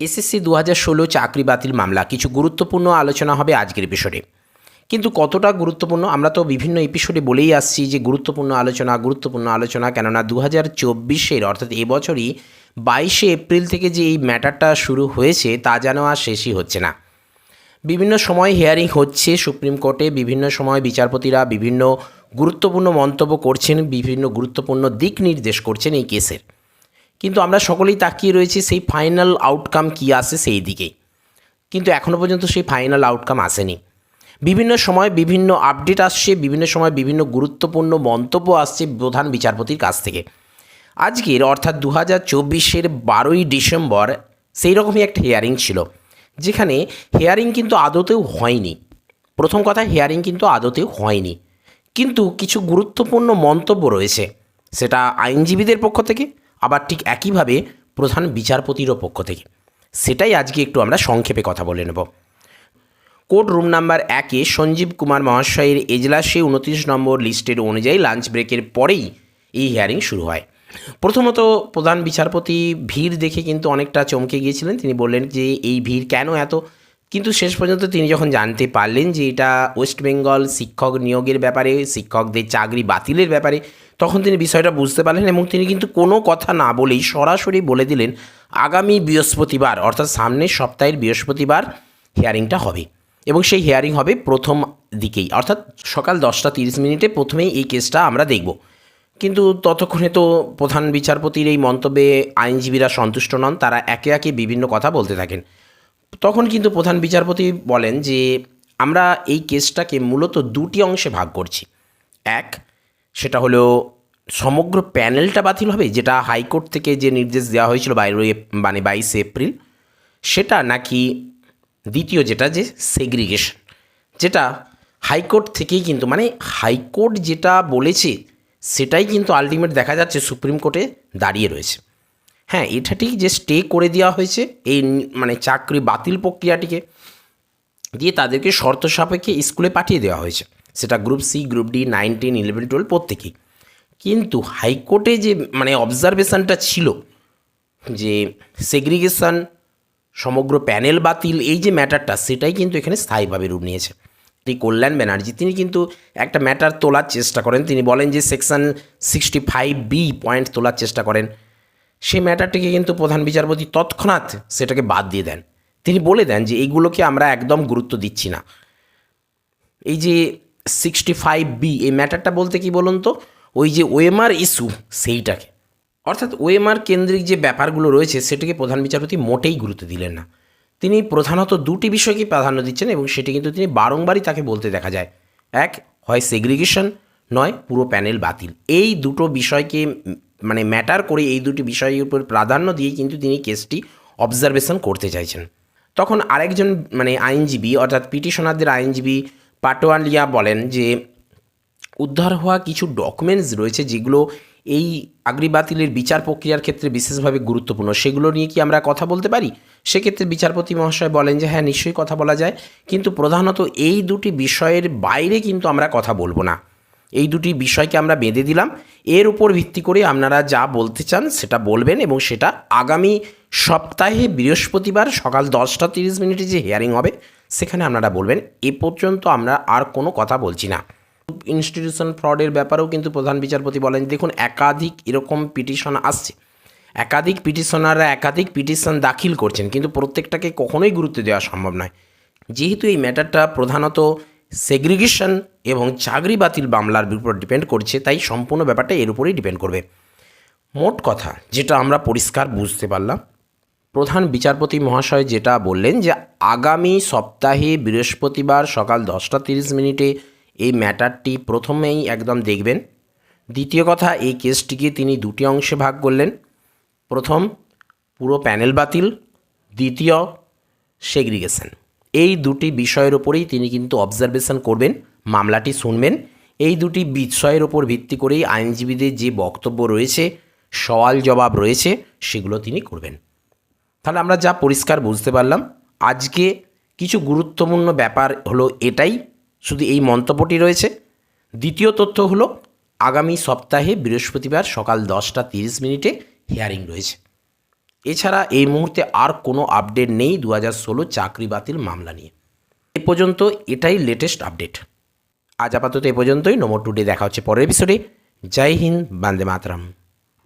SSC দু হাজার ষোলো চাকরি বাতিল মামলা। কিছু গুরুত্বপূর্ণ আলোচনা হবে আজকের এপিসোডে। কিন্তু কতটা গুরুত্বপূর্ণ আমরা তো বিভিন্ন এপিসোডে বলেই আসছি যে গুরুত্বপূর্ণ আলোচনা গুরুত্বপূর্ণ আলোচনা, কেননা দু হাজার চব্বিশের অর্থাৎ এবছরই বাইশে এপ্রিল থেকে যে এই ম্যাটারটা শুরু হয়েছে, তা যেন আর শেষই হচ্ছে না। বিভিন্ন সময় হিয়ারিং হচ্ছে সুপ্রিম কোর্টে, বিভিন্ন সময় বিচারপতিরা বিভিন্ন গুরুত্বপূর্ণ মন্তব্য করছেন, বিভিন্ন গুরুত্বপূর্ণ দিক নির্দেশ করছেন এই কেসের। কিন্তু আমরা সকলেই তাকিয়ে রয়েছি সেই ফাইনাল আউটকাম কী আসে সেই দিকেই কিন্তু এখনও পর্যন্ত সেই ফাইনাল আউটকাম আসেনি। বিভিন্ন সময় বিভিন্ন আপডেট আসছে, বিভিন্ন সময় বিভিন্ন গুরুত্বপূর্ণ মন্তব্য আসছে প্রধান বিচারপতির কাছ থেকে। আজকের অর্থাৎ দু হাজার চব্বিশের বারোই ডিসেম্বর সেই রকমই একটা হিয়ারিং ছিল, যেখানে হিয়ারিং কিন্তু আদতেও হয়নি। প্রথম কথা হিয়ারিং কিন্তু আদতেও হয়নি। কিন্তু কিছু গুরুত্বপূর্ণ মন্তব্য রয়েছে, সেটা আইনজীবীদের পক্ষ থেকে আবার ঠিক একইভাবে প্রধান বিচারপতিরও পক্ষ থেকে। সেটাই আজকে একটু আমরা সংক্ষেপে কথা বলে নেব। কোর্ট রুম নাম্বার একে সঞ্জীব কুমার মহাশয়ের এজলাসে উনত্রিশ নম্বর লিস্টের অনুযায়ী লাঞ্চ ব্রেকের পরেই এই হিয়ারিং শুরু হয়। প্রথমত প্রধান বিচারপতি ভিড় দেখে কিন্তু অনেকটা চমকে গিয়েছিলেন। তিনি বললেন যে, এই ভিড় কেন এত কিন্তু শেষ পর্যন্ত তিনি যখন জানতে পারলেন যে এটা ওয়েস্ট বেঙ্গল শিক্ষক নিয়োগের ব্যাপারে, শিক্ষকদের চাকরি বাতিলের ব্যাপারে, তখন তিনি বিষয়টা বুঝতে পারলেন এবং তিনি কিন্তু কোনো কথা না বলেই সরাসরি বলে দিলেন, আগামী বৃহস্পতিবার, অর্থাৎ সামনের সপ্তাহের বৃহস্পতিবার হিয়ারিংটা হবে। এবং সেই হিয়ারিং হবে প্রথম দিকেই, অর্থাৎ সকাল দশটা তিরিশ মিনিটে প্রথমেই এই কেসটা আমরা দেখব। কিন্তু ততক্ষণে তো প্রধান বিচারপতির এই মন্তব্যে আইনজীবীরা সন্তুষ্ট নন, তারা একে একে বিভিন্ন কথা বলতে থাকেন। তখন কিন্তু প্রধান বিচারপতি বলেন যে আমরা এই কেসটাকে মূলত দুটি অংশে ভাগ করছি। এক, সেটা হলো সমগ্র প্যানেলটা বাতিল হবে, যেটা হাইকোর্ট থেকে যে নির্দেশ দেওয়া হয়েছিল বাইরে মানে বাইশে এপ্রিল, সেটা নাকি দ্বিতীয় যেটা যে সেগ্রিগেশন যেটা হাইকোর্ট থেকেই কিন্তু মানে হাইকোর্ট যেটা বলেছে, সেটাই কিন্তু আলটিমেট দেখা যাচ্ছে সুপ্রিম কোর্টে দাঁড়িয়ে রয়েছে। হ্যাঁ এটা ঠিক যে স্টে করে দেওয়া হয়েছে, এই মানে চাকরি বাতিল প্রক্রিয়াটিকে, দিয়ে তাদেরকে শর্ত সাপেক্ষে স্কুলে পাঠিয়ে দেওয়া হয়েছে। সেটা group C group D nine ten eleven twelve প্রত্যেকেই। কিন্তু হাইকোর্টে যে মানে অবজারভেশনটা ছিল, যে সেগ্রিগেশন সমগ্র প্যানেল বাতিল, এই যে ম্যাটারটা সেটাই কিন্তু এখানে স্থায়ীভাবে রূপ নিয়েছে। এই কল্যাণ ব্যানার্জি, তিনি কিন্তু একটা ম্যাটার তোলার চেষ্টা করেন। তিনি বলেন যে section sixty five B point তোলার চেষ্টা করেন। সেই ম্যাটারটিকে কিন্তু প্রধান বিচারপতি তৎক্ষণাৎ সেটাকে বাদ দিয়ে দেন। তিনি বলে দেন যে এইগুলোকে আমরা একদম গুরুত্ব দিচ্ছি না। এই যে সিক্সটি ফাইভ বি এই ম্যাটারটা বলতে কি বলুন তো? ওই যে ওএমআর ইস্যু, সেইটাকে। অর্থাৎ ওএমআর কেন্দ্রিক যে ব্যাপারগুলো রয়েছে, সেটিকে প্রধান বিচারপতি মোটেই গুরুত্ব দিলেন না। তিনি প্রধানত দুটি বিষয়কে প্রাধান্য দিচ্ছেন এবং সেটি কিন্তু তিনি বারংবারই তাকে বলতে দেখা যায়। এক, হয় সেগ্রিগেশন নয়, পুরো প্যানেল বাতিল। এই দুটো বিষয়কে মানে ম্যাটার করে এই দুটি বিষয়ের উপর প্রাধান্য দিয়ে কিন্তু তিনি কেসটি অবজারভেশন করতে চাইছেন। তখন আরেকজন মানে আইনজীবী, অর্থাৎ পিটিশনারদের আইনজীবী পাটোয়ালিয়া বলেন যে, উদ্ধার হওয়া কিছু ডকুমেন্টস রয়েছে যেগুলো এই আগ্রি বাতিলের বিচার প্রক্রিয়ার ক্ষেত্রে বিশেষভাবে গুরুত্বপূর্ণ। সেগুলো নিয়ে কি আমরা কথা বলতে পারি? সেক্ষেত্রে বিচারপতি মহাশয় বলেন যে হ্যাঁ নিশ্চয়ই কথা বলা যায়। কিন্তু প্রধানত এই দুটি বিষয়ের বাইরে কিন্তু আমরা কথা বলব না। এই দুটি বিষয়কে আমরা বেঁধে দিলাম। এর উপর ভিত্তি করে আপনারা যা বলতে চান সেটা বলবেন এবং সেটা আগামী সপ্তাহে বৃহস্পতিবার সকাল দশটা তিরিশ মিনিটে যে হিয়ারিং হবে, সেখানে আপনারা বলবেন। এ পর্যন্ত আমরা আর কোনো কথা বলছি না। ইনস্টিটিউশন ফ্রডের ব্যাপারেও কিন্তু প্রধান বিচারপতি বলেন, দেখুন একাধিক এরকম পিটিশন আসছে। একাধিক পিটিশনাররা একাধিক পিটিশন দাখিল করছেন, কিন্তু প্রত্যেকটাকে কখনোই গুরুত্ব দেওয়া সম্ভব নয়। যেহেতু এই ম্যাটারটা প্রধানত সেগ্রিগেশন এবং চাকরি বাতিল মামলার উপর ডিপেন্ড করছে, তাই সম্পূর্ণ ব্যাপারটা এর উপরেই ডিপেন্ড করবে। মোট কথা, যেটা আমরা পরিষ্কার বুঝতে পারলাম, প্রধান বিচারপতি মহাশয় যেটা বললেন যে, আগামী সপ্তাহে বৃহস্পতিবার সকাল দশটা তিরিশ মিনিটে এই ম্যাটারটি প্রথমেই একদম দেখবেন। দ্বিতীয় কথা, এই কেসটিকে তিনি দুটি অংশে ভাগ করলেন। প্রথম, পুরো প্যানেল বাতিল, দ্বিতীয় সেগ্রিগেশন এই দুটি বিষয়ের ওপরেই তিনি কিন্তু অবজারভেশন করবেন, মামলাটি শুনবেন। এই দুটি বিষয়ের ওপর ভিত্তি করেই আইনজীবীদের যে বক্তব্য রয়েছে, সওয়াল জবাব রয়েছে, সেগুলো তিনি করবেন। তাহলে আমরা যা পরিষ্কার বুঝতে পারলাম, আজকে কিছু গুরুত্বপূর্ণ ব্যাপার হলো এটাই, শুধু এই মন্তব্যটি রয়েছে। দ্বিতীয় তথ্য হলো, আগামী সপ্তাহে বৃহস্পতিবার সকাল দশটা তিরিশ মিনিটে হিয়ারিং রয়েছে। এছাড়া এই মুহূর্তে আর কোনো আপডেট নেই দু হাজার ষোলো চাকরি বাতিল মামলা নিয়ে। এ পর্যন্ত এটাই লেটেস্ট আপডেট আজ আপাতত এ পর্যন্তই। নম্বর টুডে দেখা হচ্ছে পরের এপিসোডে জয় হিন্দ, বান্দে মাতরম।